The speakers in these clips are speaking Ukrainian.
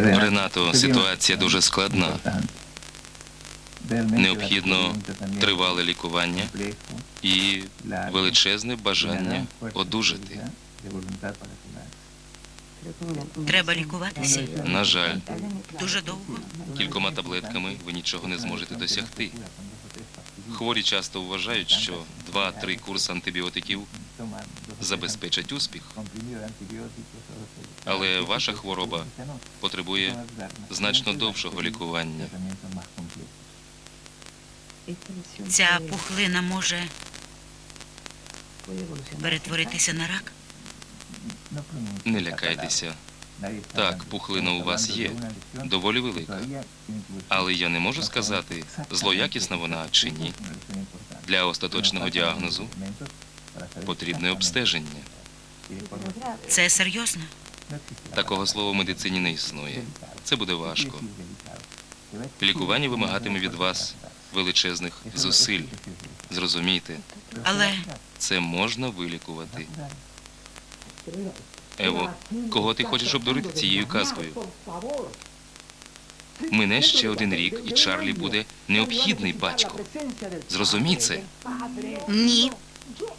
Ренато, ситуація дуже складна. Необхідно тривале лікування і величезне бажання одужати. Треба лікуватися. На жаль, Дуже довго. кількома таблетками ви нічого не зможете досягти. Хворі часто вважають, що 2-3 курси антибіотиків забезпечать успіх, але ваша хвороба потребує значно довшого лікування. Ця пухлина може перетворитися на рак. Не лякайтеся. Так, пухлина у вас є, доволі велика. Але я не можу сказати, злоякісна вона чи ні. Для остаточного діагнозу потрібне обстеження. Це серйозно. Такого слова в медицині не існує. Це буде важко. Лікування вимагатиме від вас величезних зусиль. Зрозумійте, Але це можна вилікувати. Ево, кого ти хочеш обдурити цією казкою? Мине ще один рік, і Чарлі буде необхідний батько. Зрозумій це. Ні.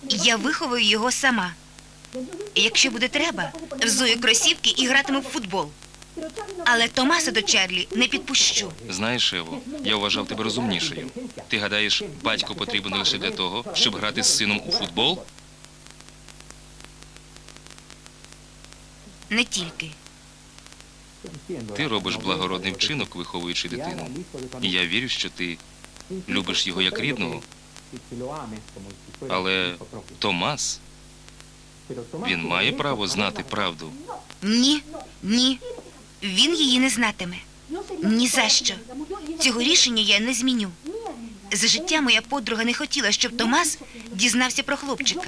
Я виховую його сама. Якщо буде треба, взую кросівки і гратиму в футбол. Але Томаса до Чарлі не підпущу. Знаєш, Ево, я вважав тебе розумнішою. Ти гадаєш, батько потрібен лише для того, щоб грати з сином у футбол? Не тільки. Ти робиш благородний вчинок, виховуючи дитину. І я вірю, що ти любиш його як рідного. Але Томас, він має право знати правду. Ні, ні. Він її не знатиме. Ні за що. Цього рішення я не зміню. За життя моя подруга не хотіла, щоб Томас дізнався про хлопчика.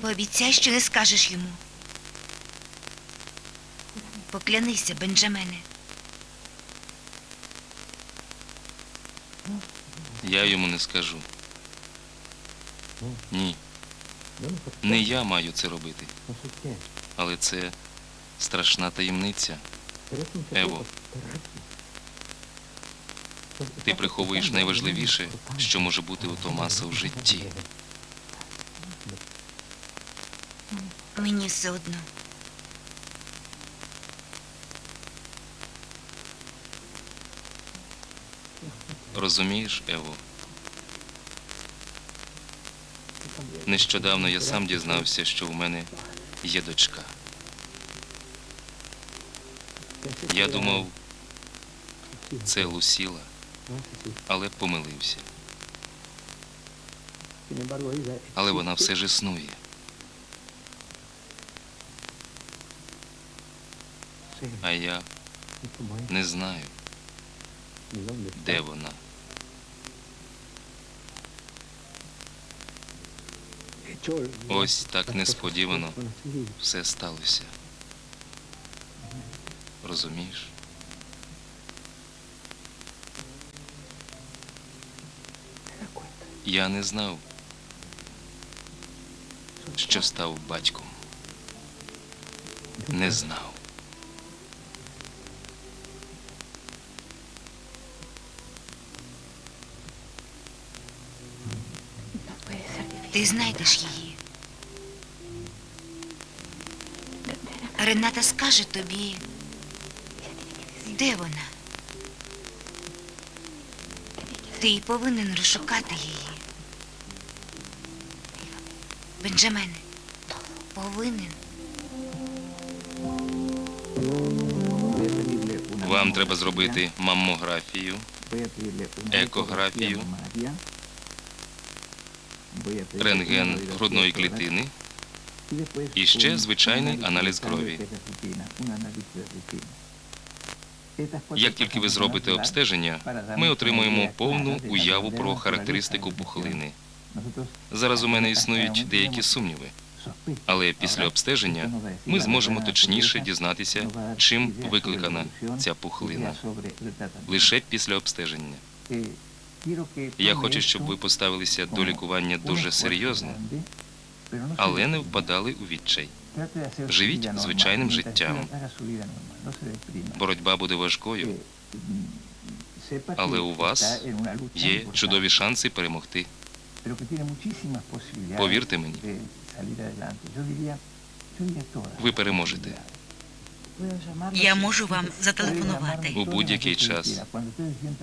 Пообіцяй, що не скажеш йому. Поклянися, Бенджамене. Я йому не скажу. Ні, не я маю це робити, але це страшна таємниця. Ево, ти приховуєш найважливіше, що може бути у Томаса в житті. Мені все одно. Розумієш, Ево? Нещодавно я сам дізнався, що у мене є дочка. Я думав, це Лусіла, але помилився. Але вона все ж існує. А я не знаю, де вона. Ось так несподівано все сталося. Розумієш? Я не знав, що став батьком. Не знав. Ти знайдеш її. Рената скаже тобі, де вона. Ти повинен розшукати її. Бенджамене, повинен. Вам треба зробити маммографію, екографію, рентген грудної клітини і ще звичайний аналіз крові. Як тільки ви зробите обстеження, ми отримуємо повну уяву про характеристику пухлини. Зараз у мене існують деякі сумніви, але після обстеження ми зможемо точніше дізнатися, чим викликана ця пухлина. Лише після обстеження. Я хочу, щоб ви поставилися до лікування дуже серйозно, але не впадали у відчай. Живіть звичайним життям. Боротьба буде важкою, але у вас є чудові шанси перемогти. Повірте мені, ви переможете. Я можу вам зателефонувати. У будь-який час.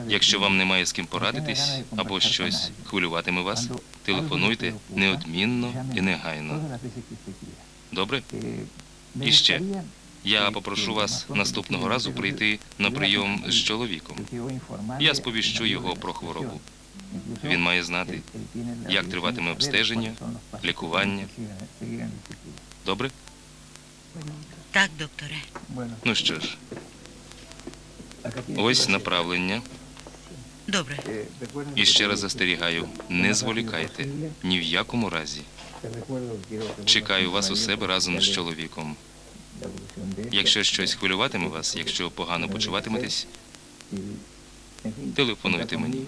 Якщо вам немає з ким порадитись або щось хвилюватиме вас, телефонуйте неодмінно і негайно. Добре? І ще, Я попрошу вас наступного разу прийти на прийом з чоловіком. Я сповіщу його про хворобу. Він має знати, як триватиме обстеження, лікування. Добре? Так, докторе. Ну що ж, ось направлення. Добре. І ще раз застерігаю, не зволікайте ні в якому разі. Чекаю вас у себе разом з чоловіком. Якщо щось хвилюватиме вас, якщо погано почуватиметесь, телефонуйте мені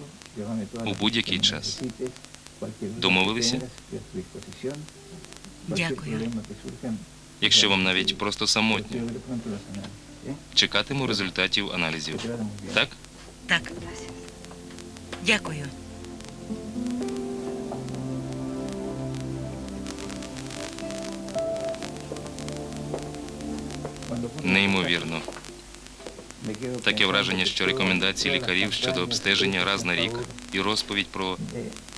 у будь-який час. Домовилися? Дякую. Якщо вам навіть просто самотньо, чекатиму результатів аналізів. Так? Так. Дякую. Неймовірно. Таке враження, що рекомендації лікарів щодо обстеження раз на рік і розповідь про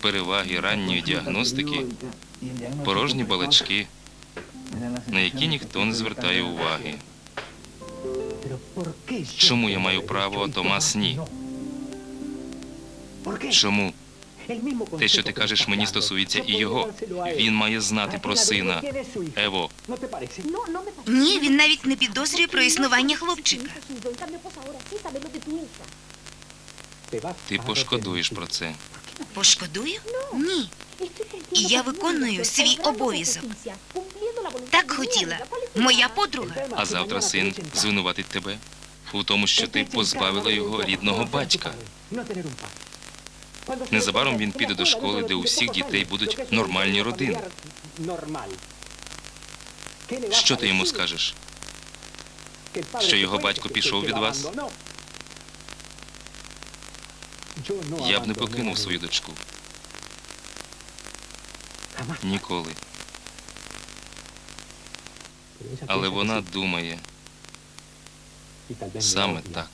переваги ранньої діагностики порожні балачки, на які ніхто не звертає уваги. Чому я маю право, а Томас ні? Чому? Те, що ти кажеш, мені стосується і його. Він має знати про сина. Ево, Ні, він навіть не підозрює про існування хлопчика. ти пошкодуєш про це. Пошкодую? Ні. І я виконую свій обов'язок. Так хотіла моя подруга. А завтра син звинуватить тебе у тому, що ти позбавила його рідного батька. Незабаром він піде до школи, де у всіх дітей будуть нормальні родини. Що ти йому скажеш? Що його батько пішов від вас? Я б не покинув свою дочку. Ніколи. Але вона думає саме так.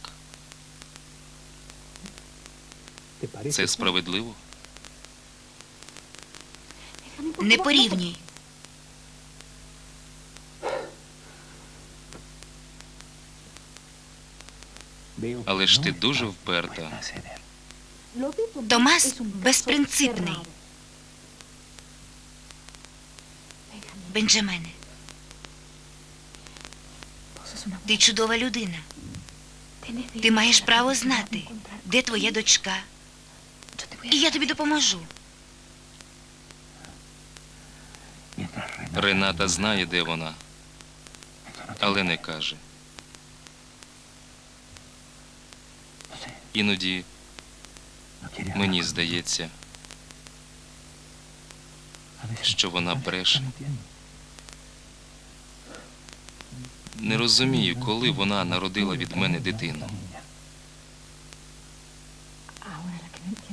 Це справедливо? Не порівнюй. Але ж ти дуже вперта. Томас безпринципний. Бенджамене, ти чудова людина. Ти маєш право знати, де твоя дочка. І я тобі допоможу. Рената знає, де вона, але не каже. Іноді мені здається, що вона бреше. Не розумію, коли вона народила від мене дитину.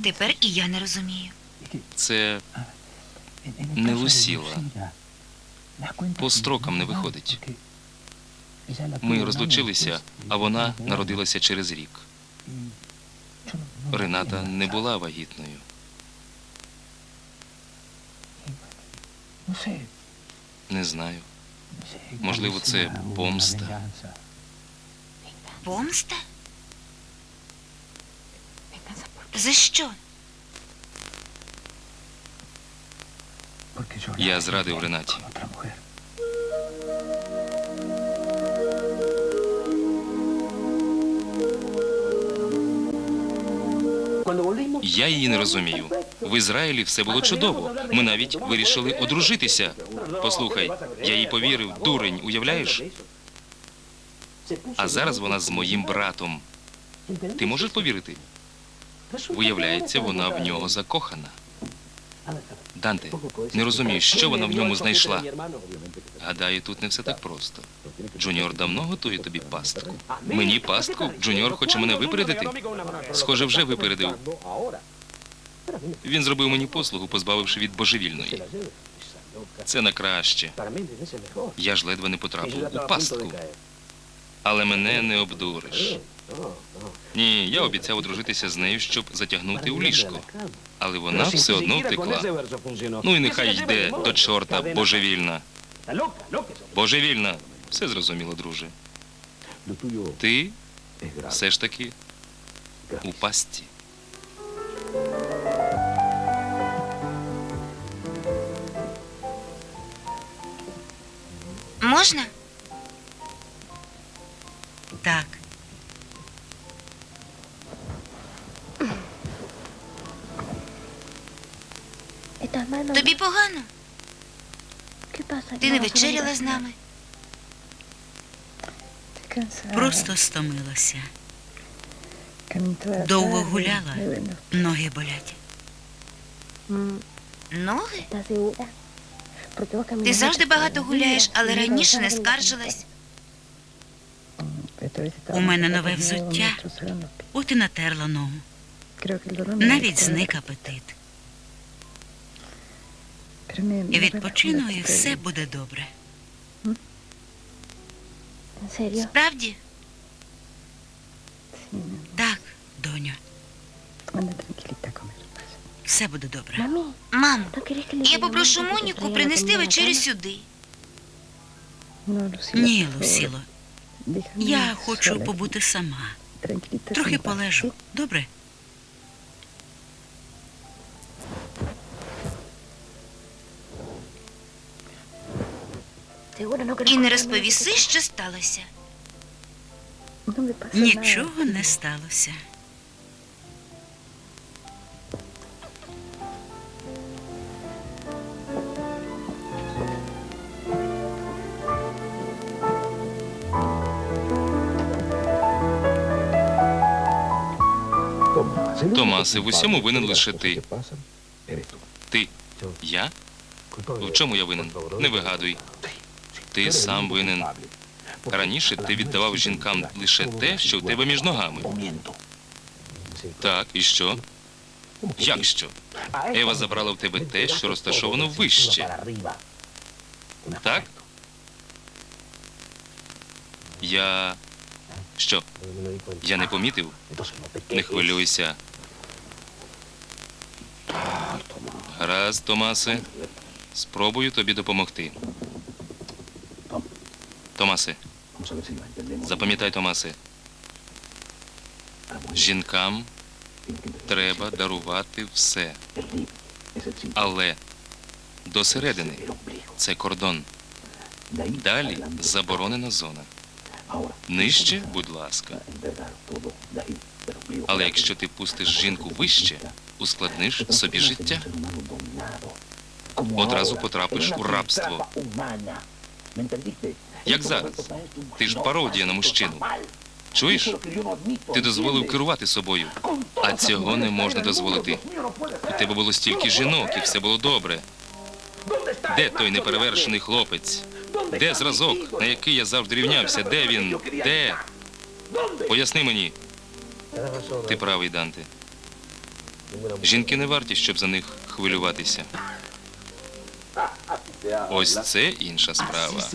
Тепер і я не розумію. Це не Лусіла. По строкам не виходить. Ми розлучилися, а вона народилася через рік. Рената не була вагітною. Не знаю. Можливо, це помста. Помста? За що? Я зрадив Ренаті. Я її не розумію. В Ізраїлі все було чудово. Ми навіть вирішили одружитися. Послухай, я їй повірив, дурень, уявляєш? А зараз вона з моїм братом. Ти можеш повірити? Виявляється, вона в нього закохана. Данте, не розумію, що вона в ньому знайшла. Гадаю, тут не все так просто. Джуніор давно готує тобі пастку. Мені пастку? Джуніор хоче мене випередити? Схоже, вже випередив. Він зробив мені послугу, позбавивши від божевільної. Це на краще. Я ж ледве не потрапив у пастку. Але мене не обдуриш. Ні, я обіцяв одружитися з нею, щоб затягнути у ліжко. Але вона все одно втекла. Ну і нехай йде до чорта божевільна. Божевільна. Все зрозуміло, друже. Ти все ж таки у пастці. Можна? Так. Тобі погано? Ти не вечеряла з нами? Просто стомилася. Довго гуляла. Ноги болять. Ноги? Ти завжди багато гуляєш, але раніше не скаржилась. У мене нове взуття. От і натерла ногу. Навіть зник апетит. Відпочину і все буде добре. Справді? Так, доню, все буде добре. Мамо, я попрошу Моніку принести вечерю сюди. Ні, Лусіло, я хочу побути сама. Трохи полежу. Добре? І не розповіси, що сталося. Нічого не сталося. Томасе, в усьому винен лише ти. Ти. Я? В чому я винен? Не вигадуй. Ти сам винен. Раніше ти віддавав жінкам лише те, що в тебе між ногами. Так, і що? Як що? Ева забрала в тебе те, що розташовано вище. Так? Я. Що? Я не помітив? Не хвилюйся. Гаразд, Томасе. Спробую тобі допомогти. Томасе, запам'ятай, Томасе. Жінкам треба дарувати все. Але до середини це кордон. Далі заборонена зона. Нижче, будь ласка. Але якщо ти пустиш жінку вище, ускладниш собі життя. Одразу потрапиш у рабство. Як зараз? Ти ж пародія на мужчину. Чуєш? Ти дозволив керувати собою, а цього не можна дозволити. У тебе було стільки жінок, і все було добре. Де той неперевершений хлопець? Де зразок, на який я завжди рівнявся? Де він? Де? Поясни мені. Ти правий, Данте. Жінки не варті, щоб за них хвилюватися. Ось це інша справа.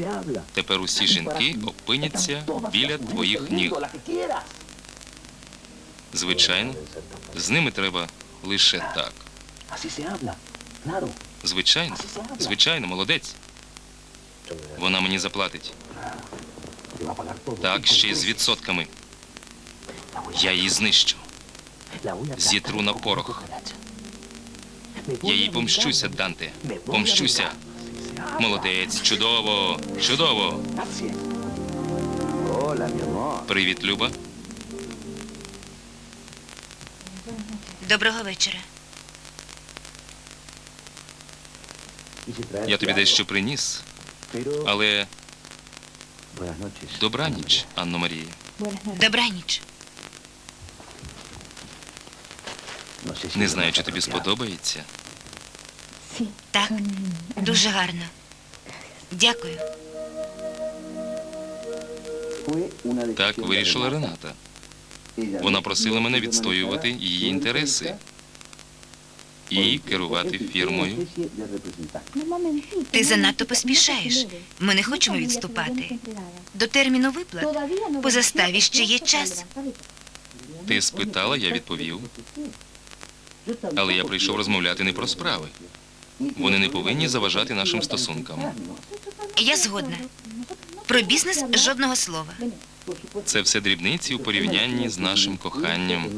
Тепер усі жінки опиняться біля твоїх ніг. Звичайно, з ними треба лише так. Звичайно, звичайно, молодець. Вона мені заплатить. Так, ще й з відсотками. Я її знищу. Зітру на порох. Я їй помщуся, Данте. Помщуся. Молодець, чудово, чудово. Привіт, Люба. Доброго вечора. Я тобі дещо приніс, але добраніч, Анно Марія. Добраніч. Не знаю, чи тобі сподобається, Так, дуже гарно. Дякую. Так вирішила Рената. Вона просила мене відстоювати її інтереси і керувати фірмою. Ти занадто поспішаєш. Ми не хочемо відступати. До терміну виплат по заставі ще є час. Ти спитала, я відповів. Але я прийшов розмовляти не про справи. Вони не повинні заважати нашим стосункам. Я згодна. Про бізнес жодного слова. Це все дрібниці у порівнянні з нашим коханням.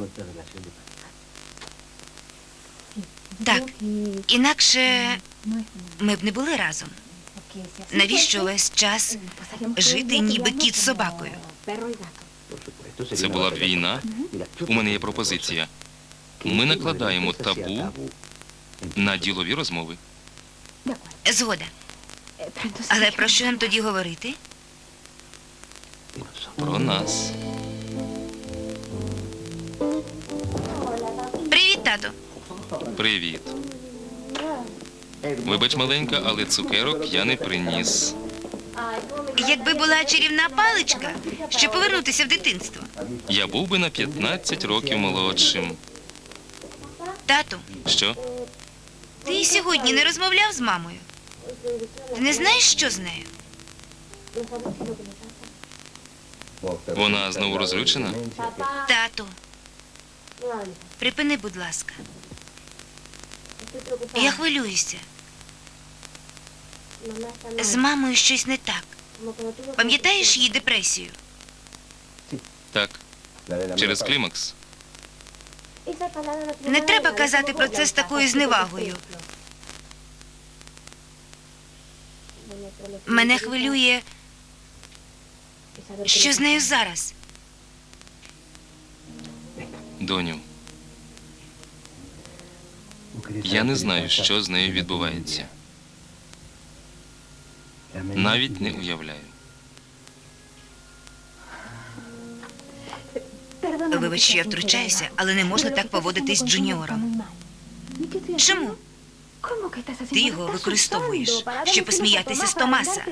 Так, інакше ми б не були разом. Навіщо весь час жити ніби кіт з собакою? Це була б війна. У мене є пропозиція. Ми накладаємо табу на ділові розмови. Згода. Але про що нам тоді говорити? Про нас. Привіт, тату. Привіт. Вибач, маленька, але цукерок я не приніс. Якби була чарівна паличка, щоб повернутися в дитинство. Я був би на 15 років молодшим. Тату, Що? ти сьогодні не розмовляв з мамою? Ти не знаєш, що з нею? Вона знову розлючена? Тату, припини, будь ласка. Я хвилююся. З мамою щось не так. Пам'ятаєш її депресію? Так, через клімакс. Не треба казати про це з такою зневагою. Мене хвилює, що з нею зараз. Доню. Я не знаю, що з нею відбувається. Навіть не уявляю. Вибач, що я втручаюся, але не можна так поводитись з джуніором. Чому? Ти його використовуєш, щоб посміятися з Томаса.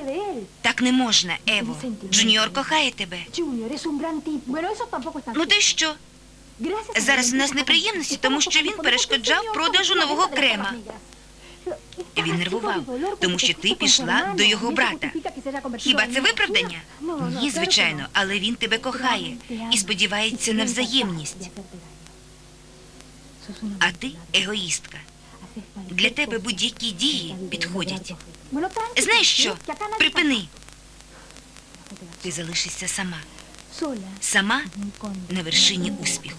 Так не можна, Ево. Джуніор кохає тебе. Ну ти що? Зараз у нас неприємності, тому що він перешкоджав продажу нового крема. Він нервував, тому що ти пішла до його брата. Хіба це виправдання? Ні, звичайно, але він тебе кохає і сподівається на взаємність. А ти егоїстка. Для тебе будь-які дії підходять. Знаєш що? Припини. Ти залишишся сама. Сама на вершині успіху.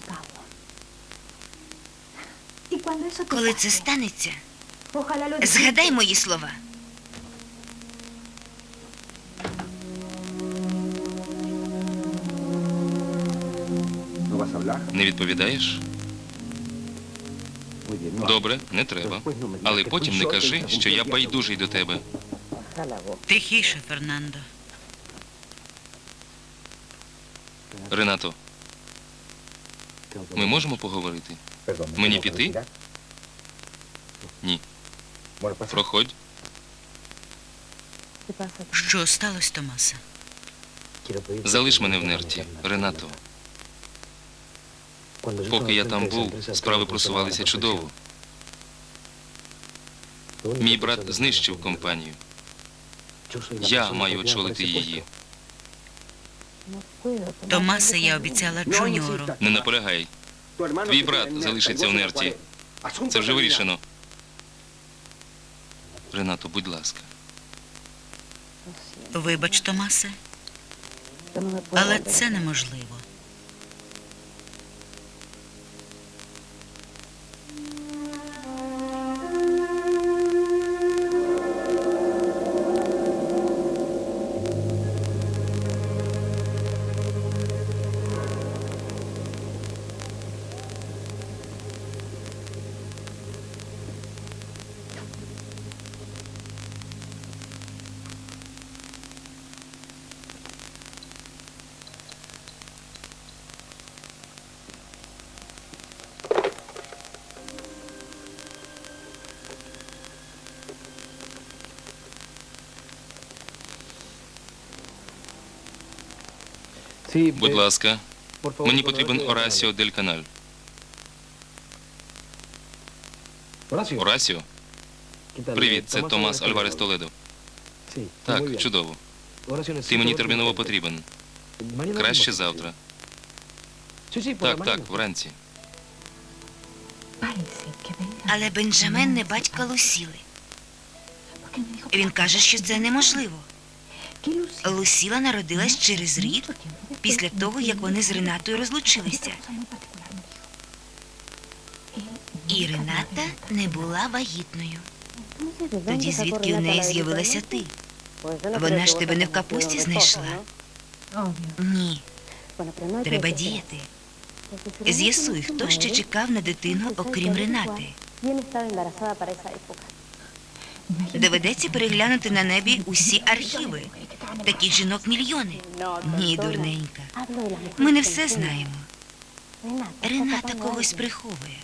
Коли це станеться, згадай мої слова. Не відповідаєш? Добре, не треба. Але потім не кажи, що я байдужий до тебе. Тихіше, Фернандо. Ренато, ми можемо поговорити? Мені піти? Ні. Проходь. Що сталося, Томасе? Залиш мене в нерті, Ренато. Поки я там був, справи просувалися чудово. Мій брат знищив компанію. Я маю очолити її. Томасе, я обіцяла Джуніору. Не наполягай. Твій брат залишиться в нерті. Це вже вирішено. Ренато, будь ласка. Вибач, Томасе, але це неможливо. Будь ласка, мені потрібен Орасіо Дель Каналь. Орасіо? Привіт, це Томас Альварес Толедо. Так, чудово. Ти мені терміново потрібен. Краще завтра. Так, так, вранці. Але Бенджамен не батька Лусіли. Він каже, що це неможливо. Лусіла народилась через рік після того, як вони з Ренатою розлучилися. І Рената не була вагітною. Тоді звідки у неї з'явилася ти? Вона ж тебе не в капусті знайшла? Ні, треба діяти. З'ясуй, хто ще чекав на дитину, окрім Ренати. Доведеться переглянути на небі усі архіви. Таких жінок мільйони. Ні, дурненька. Ми не все знаємо. Рената когось приховує.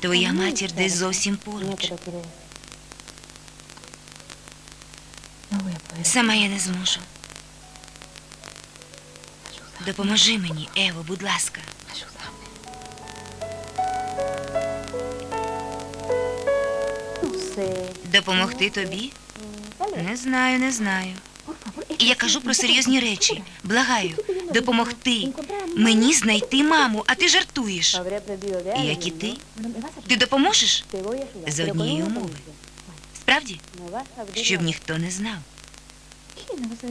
Твоя матір десь зовсім поруч. Сама я не зможу. Допоможи мені, Ево, будь ласка. Допомогти тобі? Не знаю, не знаю. Я кажу про серйозні речі. Благаю, допомогти мені знайти маму, а ти жартуєш. Як і ти? Ти допоможеш? За однієї умови. Справді? Щоб ніхто не знав.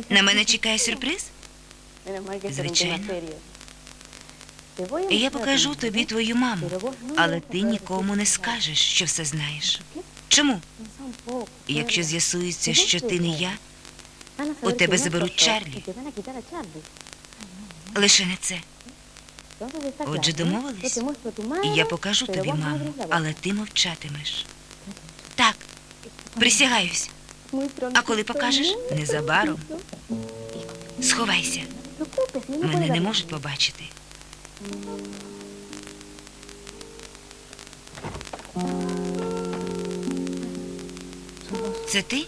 На мене чекає сюрприз? Звичайно. Я покажу тобі твою маму, але ти нікому не скажеш, що все знаєш. Чому? Якщо з'ясується, що ти не я, у тебе заберуть Чарлі. лише не це. Отже, домовились? І я покажу тобі маму, але ти мовчатимеш. Так, присягаюсь. А коли покажеш? Незабаром. Сховайся. Мене не можуть побачити. Це ти?